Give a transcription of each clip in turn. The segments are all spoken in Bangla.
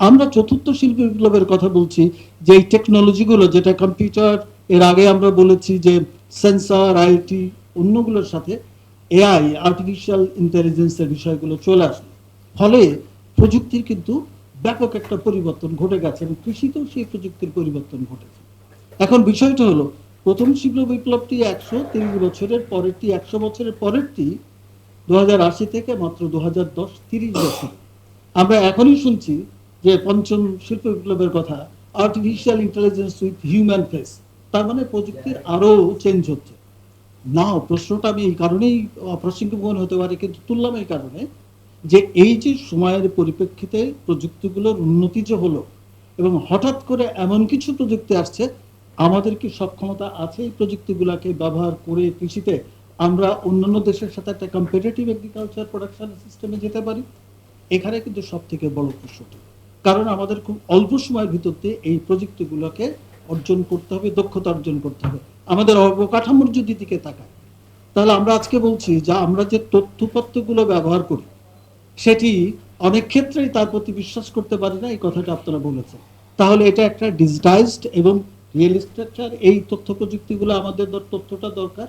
আমরা চতুর্থ শিল্প বিপ্লবের কথা বলছি, যে এই টেকনোলজিগুলো যেটা কম্পিউটার এর আগে আমরা বলেছি যে সেন্সার আইটি অন্যগুলোর সাথে এআই আর্টিফিশিয়াল ইন্টেলিজেন্সের বিষয়গুলো চলে আসলো। ফলে প্রযুক্তির কিন্তু ব্যাপক একটা পরিবর্তন ঘটে গেছে এবং কৃষিতেও সেই প্রযুক্তির পরিবর্তন ঘটেছে। এখন বিষয়টা হলো, প্রথম শিল্প বিপ্লবটি একশো তিরিশ বছরের পরেরটি, একশো বছরের পরেরটি দু থেকে মাত্র দু হাজার দশ তিরিশ বছর। আমরা এখনই শুনছি যে পঞ্চম শিল্প বিপ্লবের কথা artificial intelligence with human face তার মানে প্রযুক্তির আরও চেঞ্জ হচ্ছে। না প্রশ্নটা আমি এই কারণেই অপ্রাসঙ্গিক মনে হতে পারে, কিন্তু তুললাম এই কারণে যে এই যে সময়ের পরিপ্রেক্ষিতে প্রযুক্তিগুলোর উন্নতি যে হলো, এবং হঠাৎ করে এমন কিছু প্রযুক্তি আসছে, আমাদের কি সক্ষমতা আছে এই প্রযুক্তিগুলোকে ব্যবহার করে কৃষিতে? আমরা অন্যান্য দেশের সাথে একটা কম্পিটিটিভ এগ্রিকালচার প্রোডাকশন সিস্টেমে যেতে পারি। এখানে কিন্তু সব থেকে বড় প্রশ্নটি। কারণ আমাদের খুব অল্প সময়ের ভিতর দিয়ে এই প্রযুক্তিগুলোকে অর্জন করতে হবে, দক্ষতা অর্জন করতে হবে। আমাদের অবকাঠামোর যদি দিকে তাকায় তাহলে আমরা আজকে বলছি যে আমরা যে তথ্যপত্রগুলো ব্যবহার করি, সেটি অনেক ক্ষেত্রেই তার প্রতি বিশ্বাস করতে পারি না, এই কথাটা আপনারা বলেছেন। তাহলে এটা একটা ডিজিটাইজড এবং রিয়েল স্ট্রাকচার এই তথ্য প্রযুক্তিগুলো আমাদের দর- তথ্যটা দরকার।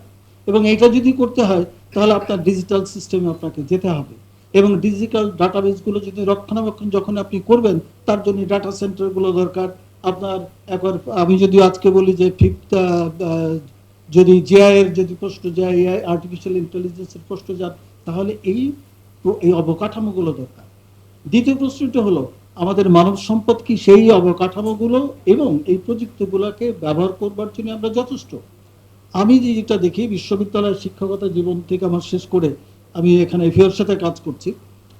এবং এটা যদি করতে হয়, তাহলে আপনার ডিজিটাল সিস্টেমে আপনাকে যেতে হবে। এবং ডিজিটাল ডাটাবেসগুলো যদি রক্ষণাবেক্ষণ যখন আপনি করবেন, তার জন্য ডাটা সেন্টারগুলো দরকার। আপনার একবার আমি যদি আজকে বলি যে ফিফথ যদি জিআই এর যদি প্রশ্ন যায় আর্টিফিশিয়াল ইন্টেলিজেন্সের প্রশ্ন যান তাহলে এই এই অবকাঠামোগুলো দরকার। দ্বিতীয় প্রশ্নটা হলো, আমাদের মানব সম্পদ কি সেই অবকাঠামোগুলো এবং এই প্রযুক্তিগুলোকে ব্যবহার করবার জন্য আমরা যথেষ্ট? আমি যেটা দেখি, বিশ্ববিদ্যালয়ের শিক্ষকতা জীবন থেকে আমার শেষ করে আমি এখানে এফিওর সাথে কাজ করছি।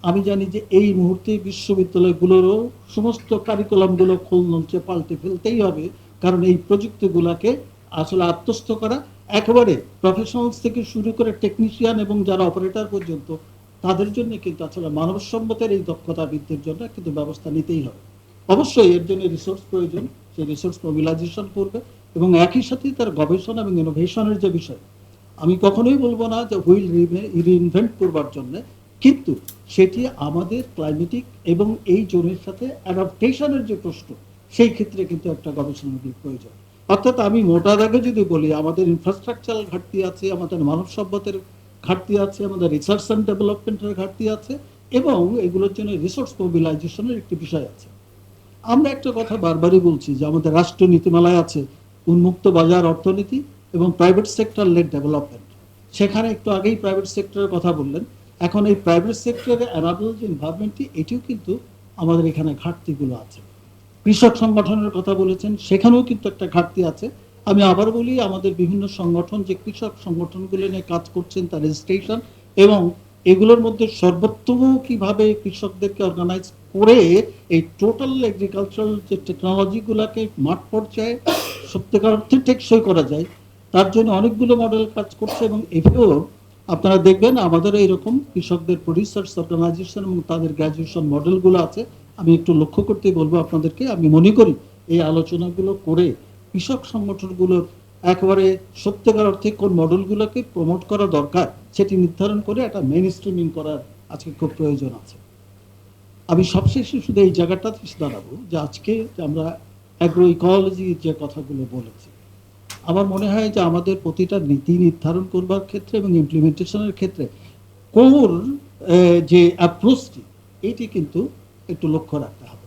আমি জানি যে এই মুহূর্তে বিশ্ববিদ্যালয়গুলোরও সমস্ত কারিকুলামগুলো খোল পাল্টে ফেলতেই হবে, কারণ এই প্রযুক্তিগুলোকে আসলে আত্মস্থ করা একেবারে প্রফেশনালস থেকে শুরু করে টেকনিশিয়ান এবং যারা অপারেটর পর্যন্ত, তাদের জন্য কিন্তু আসলে মানব এই দক্ষতা বৃদ্ধির জন্য কিন্তু ব্যবস্থা নিতেই হবে। অবশ্যই এর জন্য রিসোর্স প্রয়োজন, সেই রিসোর্স মোবিলাইজেশন করবে এবং একই সাথে তার গবেষণা এবং ইনোভেশনের যে বিষয় আমি কখনোই বলব না যে হুইল রিইনভেন্ট করবার জন্য, কিন্তু সেটি আমাদের ক্লাইমেটিক এবং এই জোনের সাথে অ্যাডাপ্টেশনের যে প্রশ্ন, সেই ক্ষেত্রে কিন্তু একটা গবেষণার দিক প্রয়োজন। অর্থাৎ আমি মোটা দাগে যদি বলি, আমাদের ইনফ্রাস্ট্রাকচারাল ঘাটতি আছে, আমাদের মানব সভ্যতার ঘাটতি আছে, আমাদের রিসার্চ অ্যান্ড ডেভেলপমেন্টের ঘাটতি আছে, এবং এগুলোর জন্য রিসোর্স মোবিলাইজেশনের একটি বিষয় আছে। আমরা একটা কথা বারবারই বলছি যে আমাদের রাষ্ট্র নীতিমালায় আছে, উন্মুক্ত বাজার অর্থনীতি এবং প্রাইভেট সেক্টর লেড ডেভেলপমেন্ট সেখানে একটু আগেই প্রাইভেট সেক্টরের কথা বললেন। এখন এই প্রাইভেট সেক্টরে অ্যানাবল যে ইনভারমেন্টটি এটিও কিন্তু আমাদের এখানে ঘাটতিগুলো আছে। কৃষক সংগঠনের কথা বলেছেন, সেখানেও কিন্তু একটা ঘাটতি আছে। আমি আবার বলি, আমাদের বিভিন্ন সংগঠন, যে কৃষক সংগঠনগুলো নিয়ে কাজ করছেন, তার রেজিস্ট্রেশন এবং এগুলোর মধ্যে সর্বোত্তম কীভাবে কৃষকদেরকে অর্গানাইজ করে এই টোটাল এগ্রিকালচারাল যে টেকনোলজিগুলোকে মাঠ পর্যায়ে সত্যিকার অর্থে টেকসই করা যায় তার জন্য অনেকগুলো মডেল কাজ করছে এবং এভাবেও আপনারা দেখবেন, আমাদের এইরকম কৃষকদের রিসার্চ অর্গানাইজেশন এবং তাদের গ্র্যাজুয়েশন মডেলগুলো আছে। আমি একটু লক্ষ্য করতে বলব আপনাদেরকে, আমি মনে করি এই আলোচনাগুলো করে কৃষক সংগঠনগুলোর একেবারে সত্যিকার অর্থে কোন মডেলগুলোকে প্রমোট করা দরকার সেটি নির্ধারণ করে একটা মেন স্ট্রিমিং করার আজকে খুব প্রয়োজন আছে। আমি সবশেষে শুধু এই জায়গাটাতে দাঁড়াবো যে আজকে আমরা অ্যাগ্রো ইকোলজির যে কথাগুলো বলেছি আমার মনে হয় যে আমাদের প্রতিটা নীতি নির্ধারণ করবার ক্ষেত্রে এবং ইমপ্লিমেন্টেশনের ক্ষেত্রে কোর যে অ্যাপ্রোচটি এইটি কিন্তু একটু লক্ষ্য রাখতে হবে।